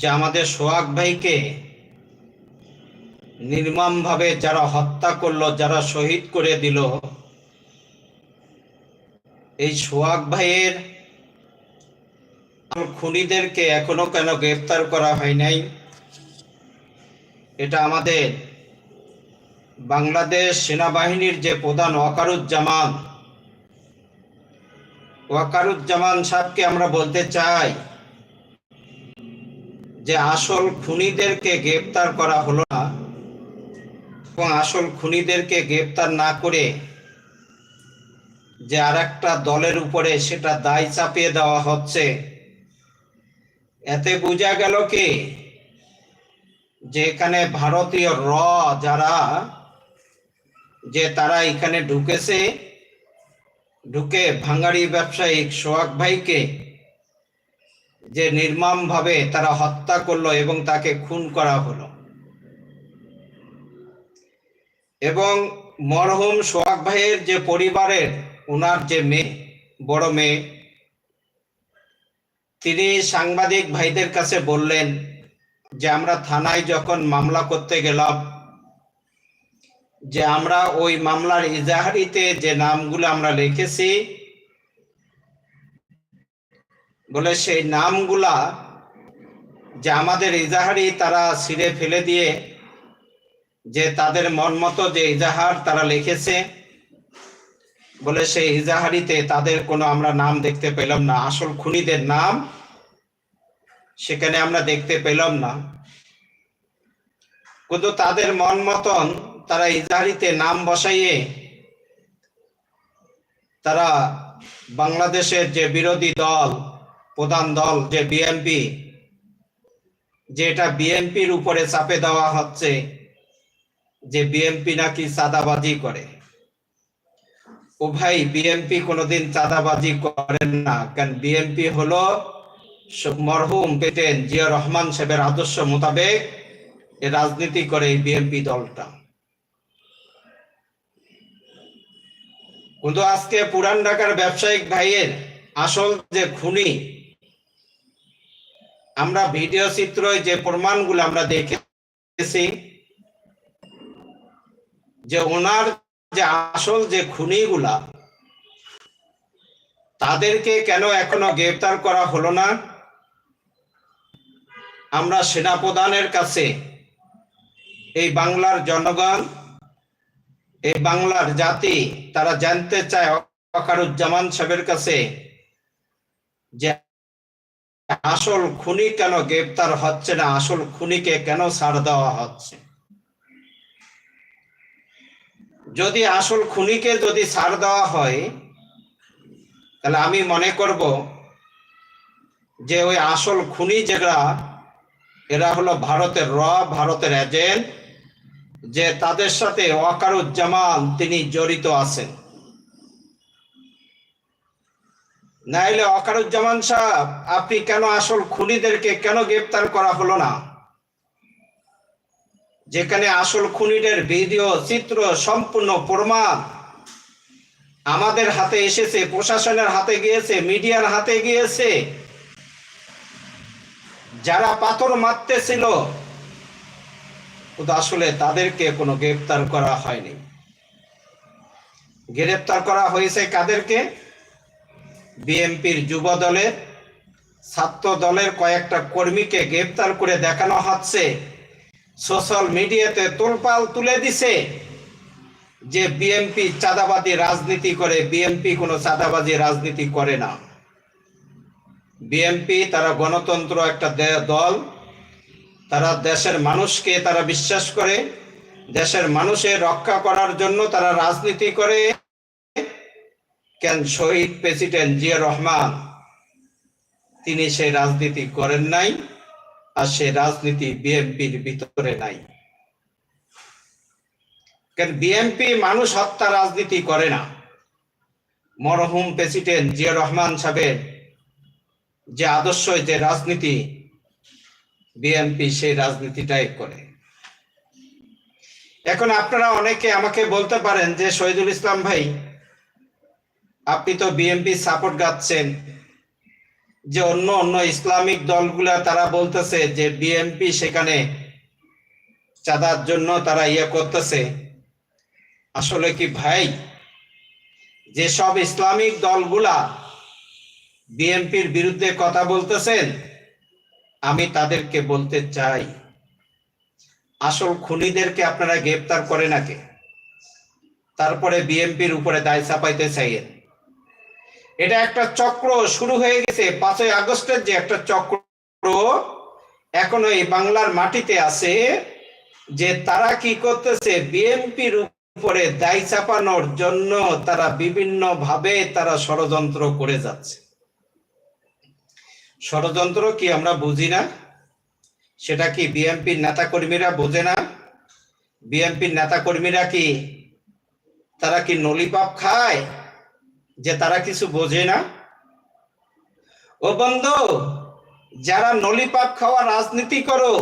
যে আমাদের সোহাগ ভাইকে নির্মমভাবে যারা হত্যা করল, যারা শহীদ করে দিল, এই সোহাগ ভাইয়ের খুনিদেরকে এখনও কেন গ্রেফতার করা হয় নাই? এটা আমাদের বাংলাদেশ সেনাবাহিনীর যে প্রধান ওয়াকারুজ্জামান ওয়াকারুজ্জামান সাহেবকে আমরা বলতে চাই যে আসল খুনিদেরকে গ্রেপ্তার করা হলো না এবং আসল খুনিদেরকে গ্রেপ্তার না করে যে আর একটা দলের উপরে সেটা দায় চাপিয়ে দেওয়া হচ্ছে, এতে বোঝা গেল কি? যে এখানে ভারতীয় র যারা, যে তারা এখানে ঢুকেছে, ঢুকে ভাঙ্গাড়ি ব্যবসায়িক সোহাগ ভাইকে যে নির্মমভাবে তারা হত্যা করল এবং তাকে খুন করা হলো। এবং মরহুম সোহাগ ভাইয়ের যে পরিবারের ওনার যে মেয়ে, বড় মেয়ে, তিনি সাংবাদিক ভাইদের কাছে বললেন যে, আমরা থানায় যখন মামলা করতে গেলাম, যে আমরা ওই মামলার ইজাহারিতে যে নামগুলো আমরা লিখেছি বলে সেই নামগুলা যে আমাদের ইজাহারি তারা ছিঁড়ে ফেলে দিয়ে যে তাদের মন মতো যে ইজাহার তারা লিখেছে, বলে সেই ইজাহারিতে তাদের কোনো আমরা নাম দেখতে পেলাম না। আসল খুনিদের নাম সেখানে আমরা দেখতে পেলাম না। কিন্তু তাদের মন মতন তারা ইজাহারিতে নাম বসাইয়ে তারা বাংলাদেশের যে বিরোধী দল প্রধান দল যে বিএনপি যে এটা বিএনপির উপরে চাপে দেওয়া হচ্ছে, যে বিএনপি নাকি চাঁদাবাজি করে। ও ভাই, বিএনপি কোনোদিন চাঁদাবাজি করেন না, কারণ বিএনপি হলো মরহুম পেতেন জিয়া রহমান সাহেবের আদর্শ মোতাবেক রাজনীতি করে এই বিএনপি দলটা। কিন্তু আজকে পুরান ঢাকার ব্যবসায়িক ভাইয়ের আসল যে খুনি আমরা ভিডিও চিত্র যে প্রমাণগুলো আমরা দেখেছি, যে ওনার যে আসল যে খুনিগুলা, তাদেরকে কেন এখনও গ্রেপ্তার করা হলো না? আমরা সেনাপ্রধানের কাছে এই বাংলার জনগণ, এই বাংলার জাতি, তারা জানতে চায় ওয়াকারুজ্জামান সাহেবের কাছে যে আসল খুনি কেন গ্রেপ্তার হচ্ছে না? আসল খুনিকে কেন ছাড় দেওয়া হচ্ছে? যদি আসল খুনিকে যদি ছাড় দেওয়া হয়, তাহলে আমি মনে করব যে ওই আসল খুনি যেটা এরা হলো ভারতের র, ভারতের এজেন্ট, যে তাদের সাথে ওয়াকারুজ্জামান তিনি জড়িত আছেন। নাইলে ওয়াকারুজ্জামান সাহেব, আপনি কেন আসল খুনিদেরকে কেন গ্রেপ্তার করা হলো না? যেখানে আসল খুনিদের ভিডিও, চিত্র, সম্পূর্ণ প্রমাণ আমাদের হাতে এসেছে, প্রশাসনের হাতে গিয়েছে, মিডিয়ার হাতে গিয়েছে। যারা পাথর মারতেছিল আসলে তাদেরকে কোনো গ্রেপ্তার করা হয়নি। গ্রেপ্তার করা হয়েছে কাদেরকে? বিএনপির যুব দলের ছাত্র দলের কয়েকটা কর্মীকে গ্রেপ্তার করে দেখানো হচ্ছে। সোশ্যাল মিডিয়াতে তোলপাল তুলে দিছে যে বিএনপি চাঁদাবাদী রাজনীতি করে, বিএনপি কোনো চাঁদাবাজি রাজনীতি করে না। বিএনপি তারা গণতন্ত্র একটা দল। তারা দেশের মানুষকে তারা বিশ্বাস করে, দেশের মানুষের রক্ষা করার জন্য তারা রাজনীতি করে। কেন শহীদ প্রেসিডেন্ট জিয়া রহমান, তিনি সে রাজনীতি করেন নাই আর সে রাজনীতি বিএনপির ভিতরে নাই। কেন বিএনপি মানুষ হত্যা রাজনীতি করে না? মরহুম প্রেসিডেন্ট জিয়া রহমান সাহেবের যে আদর্শ যে রাজনীতি, বিএনপি সেই রাজনীতিটাই করে। এখন আপনারা অনেকে আমাকে বলতে পারেন যে শহীদুল ইসলাম ভাই আপনি তো বিএনপি সাপোর্ট গাচ্ছেন। যে অন্য অন্য ইসলামিক দলগুলা তারা বলতেছে যে বিএনপি সেখানে চাঁদার জন্য তারা ইয়ে করতেছে। আসলে কি ভাই? যেসব ইসলামিক দলগুলা বিএনপির বিরুদ্ধে কথা বলতেছেন, আমি তাদেরকে বলতে চাই। আসল খুনিদেরকে আপনারা গ্রেপ্তার করে নাকি? তারপরে বিএনপির উপরে দায় চাপাইতে চাইয়েন। এটা একটা চক্র শুরু হয়ে গেছে পাঁচই আগস্টের যে একটা চক্র। এখন এই বাংলার মাটিতে আছে যে তারা কি করতেছে, বিএনপির উপরে দায় চাপানোর জন্য তারা বিভিন্ন ভাবে তারা ষড়যন্ত্র করে যাচ্ছে। ষড়যন্ত্র কি আমরা বুঝি না? সেটা কি বিএনপির নেতা কর্মীরা বোঝে না? বিএনপির নেতা কর্মীরা কি তারা কি নলিপাপ খায়? যে তারা কিছু বোঝে না। ও বন্ধু, যারা নলিপাপ খাওয়া রাজনীতি করো,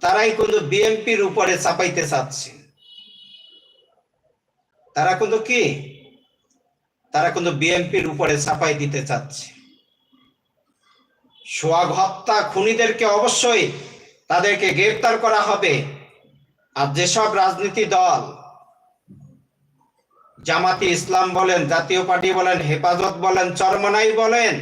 তারাই কিন্তু বিএনপির উপরে চাপাইতে চাচ্ছে। তারা কিন্তু কি? তারা কিন্তু বিএনপির উপরে চাপাই দিতে চাচ্ছে। সোয়াগ হত্যা খুনিদেরকে অবশ্যই তাদেরকে গ্রেপ্তার করা হবে। আর যেসব রাজনীতি দল জামাতি ইসলাম বলেন, জাতীয় পার্টি বলেন, হেফাজত বলেন, চরমনাই বলেন।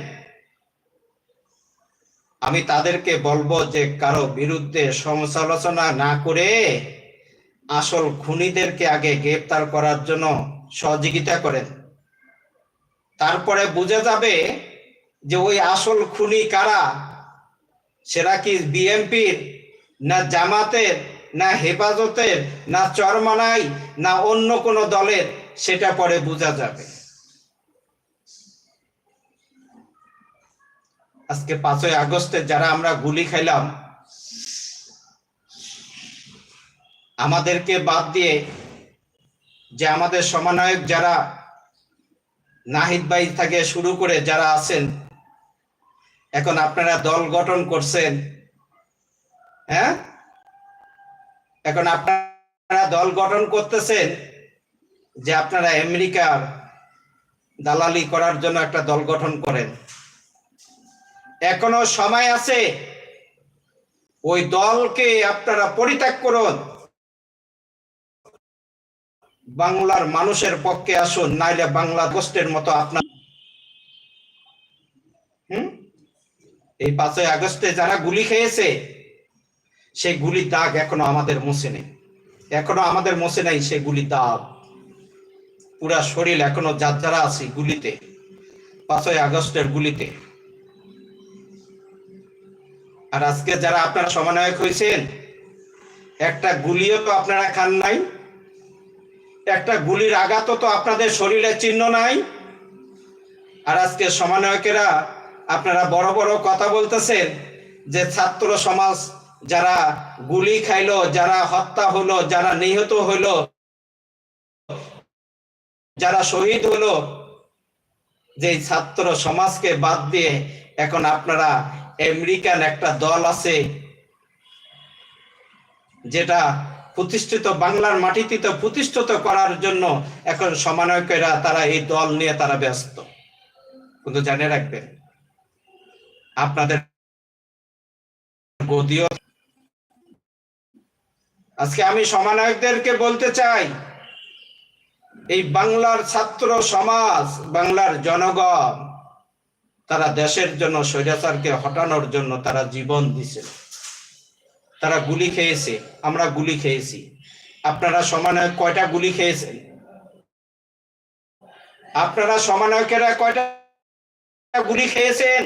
আমি তাদেরকে বলব যে, কারও বিরুদ্ধে সমালোচনা না করে আসল খুনিদেরকে আগে গ্রেপ্তার করার জন্য সহযোগিতা করেন। তারপরে বুঝে যাবে যে, ওই আসল খুনি কারা? সেটা কি বিএনপির না জামাতের না হেফাজতের না চরমানাই না অন্য কোনো দলের? সেটা পরে বোঝা যাবে। আজকে পাঁচই আগস্টে যারা আমরা গুলি খাইলাম, আমাদেরকে বাদ দিয়ে যে আমাদের সমন্বয়ক যারা নাহিদ ভাই থেকে শুরু করে যারা আছেন, এখন আপনারা দল গঠন করছেন হ্যাঁ? এখন আপনারা দল গঠন করতেছেন যে আপনারা আমেরিকার দালালি করার জন্য একটা দল গঠন করেন। এখনও সময় আছে। ওই দলকে আপনারা পরিত্যাগ করুন। বাংলার মানুষের পক্ষে আসুন, নাইলে বাংলা গোষ্ঠের মতো আপনার হুম? এই পাঁচই আগস্টে যারা গুলি খেয়েছে, সেই গুলির দাগ এখনও আমাদের মুছে নেই। এখনও আমাদের মুছে নেই সেই গুলি দাগ। পুরা শরীর এখনও যার যারা আছে গুলিতে, পাঁচই আগস্টের গুলিতে। আর আজকে যারা আপনারা সমন্বয়ক হয়েছেন, একটা গুলিও তো আপনারা খান নাই, একটা গুলির আঘাতও তো আপনাদের শরীরে চিহ্ন নাই। আর আজকে সমন্বয়কেরা আপনারা বড় বড় কথা বলতেছেন যে ছাত্র সমাজ যারা গুলি খাইলো, যারা হত্যা হলো, যারা নিহত হলো যারা শহীদ হলো যে ছাত্র সমাজকে বাদ দিয়ে এখন আপনারা আমেরিকান একটা দল আছে, যেটা প্রতিষ্ঠিত বাংলার মাটিতে তো প্রতিষ্ঠিত করার জন্য এখন সমন্বয়কেরা তারা এই দল নিয়ে তারা ব্যস্ত। কিন্তু জানে রাখবেন, আপনাদের গদিও আজকে আমি সমন্বয়কদেরকে বলতে চাই এই বাংলার ছাত্র সমাজ, বাংলার জনগণ, তারা দেশের জন্য স্বৈরাচারকে হটানোর জন্য তারা জীবন দিছে। তারা গুলি খেয়েছে, আমরা গুলি খেয়েছি। আপনারা সমন্বয়ক কয়টা গুলি খেয়েছেন? আপনারা সমন্বয়কেরা কয়টা গুলি খেয়েছেন?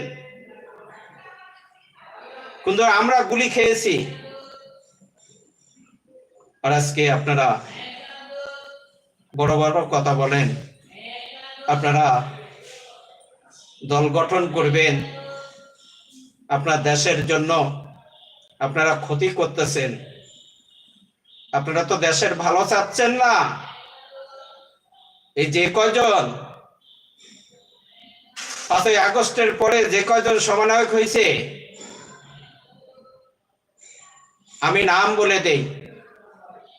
কিন্তু আমরা গুলি খেয়েছি। আর আজকে আপনারা বড় বড় কথা বলেন। আপনারা দল গঠন করবেন। আপনার দেশের জন্য আপনারা ক্ষতি করতেছেন। আপনারা তো দেশের ভালো চাচ্ছেন না। এই যে কয়জন? পাঁচই আগস্টের পরে যে কয়জন সমানায়ক হয়েছে? আমি নাম বলে দেই।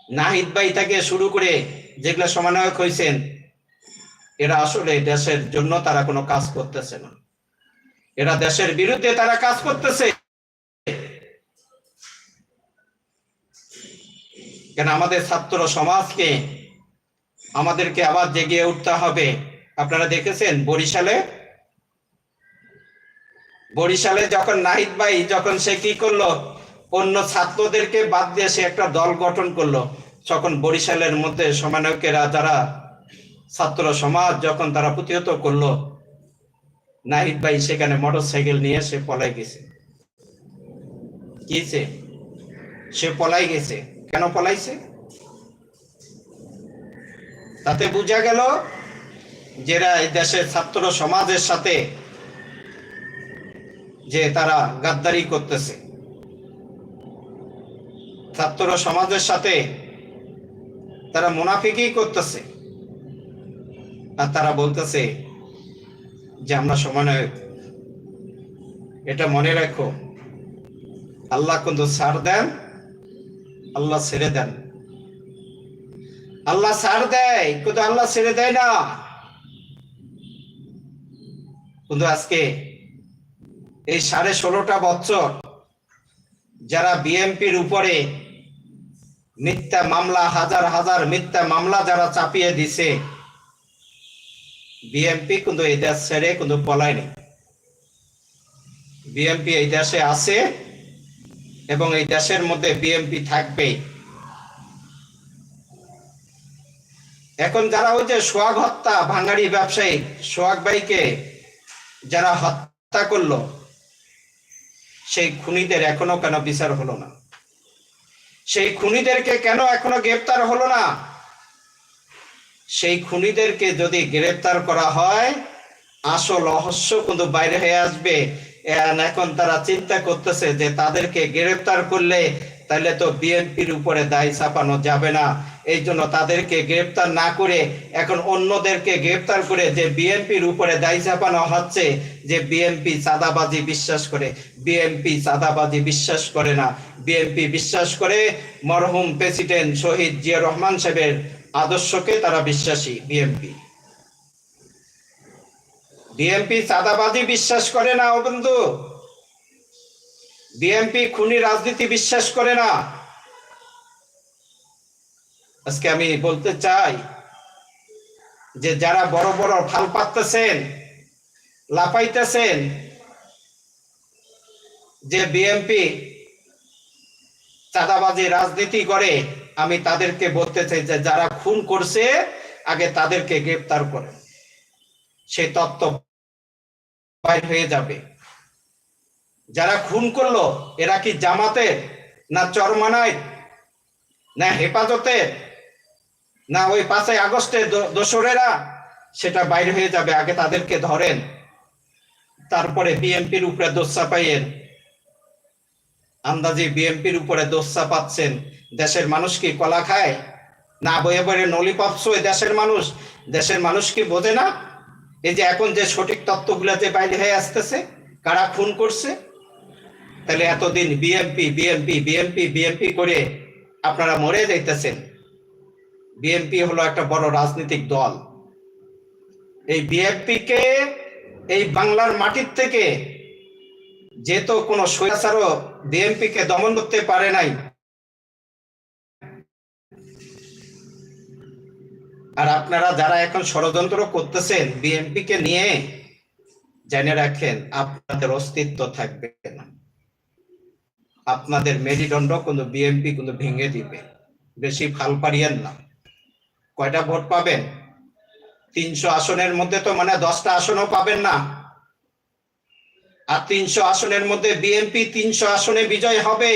নাহিদ ভাই থেকে শুরু করে যেগুলো সমন্বয়ক হয়েছেন এরা আসলে দেশের জন্য তারা কোনো কাজ করতেছে না। এরা দেশের বিরুদ্ধে তারা কাজ করতেছে। কেন আমাদের ছাত্র সমাজকে আমাদেরকে আবার জেগে উঠতে হবে? আপনারা দেখেছেন বরিশালে? বরিশালে যখন নাহিদ ভাই, যখন সে কি করল? অন্য ছাত্রদেরকে বাদ দিয়ে সে একটা দল গঠন করল। তখন বরিশালের মধ্যে সমানকেরা যারা ছাত্র সমাজ যখন তারা প্রতিহত করল, নাহিদ ভাই সেখানে মোটর সাইকেল নিয়ে সে পলাই গেছে। কিছে সে পলাই গেছে। কেন পলাইছে? তাতে বোঝা গেল যারা এই দেশের ছাত্র সমাজের সাথে যে তারা গাদ্দারি করতেছে। ছাত্র সমাজের সাথে তারা মুনাফিকই করতেছে। আর তারা বলতেছে যে আমরা সমন্বয়ক এটা মনে রাখো। আল্লাহ কিন্তু ছাড় দেন, আল্লাহ ছেড়ে দেন। আল্লাহ ছাড় দেয়, কিন্তু আল্লাহ ছেড়ে দেয় না। কিন্তু আজকে এই সাড়ে ষোলোটা বছর যারা বিএমপির উপরে মিথ্যা মামলা, হাজার হাজার মিথ্যা মামলা যারা চাপিয়ে দিছে। বিএমপি কিন্তু এই দেশ ছেড়ে কিন্তু পলায়নি। বিএমপি এই দেশে আছে এবং এই দেশের মধ্যে বিএমপি থাকবে এখন যারা ওই যে সোহাগ হত্যা ভাঙ্গাড়ি ব্যবসায়ী, সোহাগ ভাইকে যারা হত্যা করল, সেই খুনিদের এখনও কেন বিচার হলো না? সেই খুনিদেরকে কেন এখনও গ্রেপ্তার হলো না? সেই খুনিদেরকে যদি গ্রেপ্তার করা হয়, আসল রহস্য কিন্তু বাইরে হয়ে আসবে। এখন তারা চিন্তা করতেছে যে তাদেরকে গ্রেপ্তার করলে তাহলে তো বিএনপির উপরে দায় চাপানো যাবে না। এই জন্য তাদেরকে গ্রেপ্তার না করে, এখন অন্যদেরকে গ্রেপ্তার করে যে বিএনপির উপরে দায় চাপানো হচ্ছে, যে বিএনপি চাঁদাবাজি বিশ্বাস করে। বিএনপি চাঁদাবাজি বিশ্বাস করে না। বিএনপি বিশ্বাস করে মরহুম প্রেসিডেন্ট শহীদ জিয়া রহমান সাহেবের আদর্শকে তারা বিশ্বাসী, বিএনপি। বিএনপি চাঁদাবাজি বিশ্বাস করে না বন্ধু বিএনপি খুনি রাজনীতি বিশ্বাস করে না। আজকে আমি বলতে চাই যে যারা বড় বড় ফাল পাততেছেন, লাফাইতেছেন, যে বিএনপি চাঁদাবাজি রাজনীতি করে, আমি তাদেরকে বলতে চাই যে যারা খুন করছে, আগে তাদেরকে গ্রেপ্তার করে। সেই তত্ত্ব বাইর হয়ে যাবে। যারা খুন করল, এরা কি জামাতে না চরমানায়, না হেফাজতে, না ওই পাঁচই আগস্টে দোসরেরা? সেটা বাইরে হয়ে যাবে, আগে তাদেরকে ধরেন। তারপরে বিএনপির উপরে দোষ চাপাইয়েন আন্দাজি বিএনপির উপরে দোষ চাপাচ্ছেন দেশের মানুষ কি কলা খায়? না বয়ে বয়ে নলি পাচ্ছ দেশের মানুষ? দেশের মানুষ কি বোঝে না? এই যে এখন যে সঠিক তত্ত্বগুলো যে বাইরে হয়ে আসতেছে, কারা খুন করছে? তাহলে এতদিন বিএমপি বিএমপি বিএমপি বিএমপি করে আপনারা মরে যাইতেছেন। বিএমপি হলো একটা বড় রাজনৈতিক দল। এই বিএমপি কে এই বাংলার মাটির থেকে যেহেতু কোন স্বৈরাচারও বিএমপি কে দমন করতে পারে নাই। আর আপনারা যারা এখন ষড়যন্ত্র করতেছেন বিএনপি কে নিয়ে জেনে রাখেন, আপনাদের অস্তিত্ব থাকবে না। আপনাদের মেরুদণ্ড কিন্তু বিএনপি কিন্তু ভেঙে দিবে। বেশি ফাল পারিয়েন না। কয়টা ভোট পাবেন? তিনশো আসনের মধ্যে তো মানে দশটা আসনও পাবেন না। আর তিনশো আসনের মধ্যে বিএনপি তিনশো আসনে বিজয় হবে।